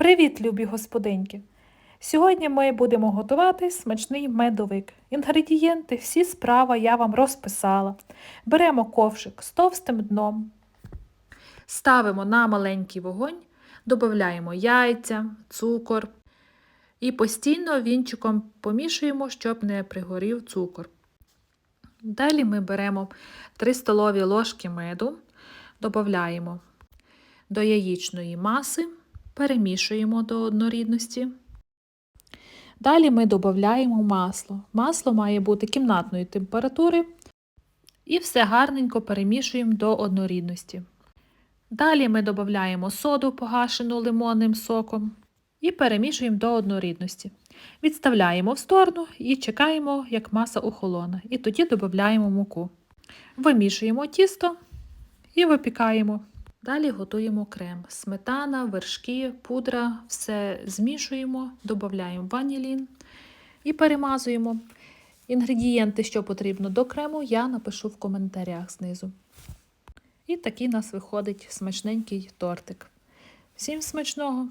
Привіт, любі господинки! Сьогодні ми будемо готувати смачний медовик. Інгредієнти, всі справа я вам розписала. Беремо ковшик з товстим дном, ставимо на маленький вогонь, додаємо яйця, цукор і постійно вінчиком помішуємо, щоб не пригорів цукор. Далі ми беремо 3 столові ложки меду, додаємо до яєчної маси, перемішуємо до однорідності. Далі ми додаємо масло. Масло має бути кімнатної температури і все гарненько перемішуємо до однорідності. Далі ми додаємо соду, погашену лимонним соком, і перемішуємо до однорідності. Відставляємо в сторону і чекаємо, як маса охолоне. І тоді додаємо муку. Вимішуємо тісто і випікаємо. Далі готуємо крем. Сметана, вершки, пудра, все змішуємо, додаємо ванілін і перемазуємо. Інгредієнти, що потрібно до крему, я напишу в коментарях знизу. І такий у нас виходить смачненький тортик. Всім смачного!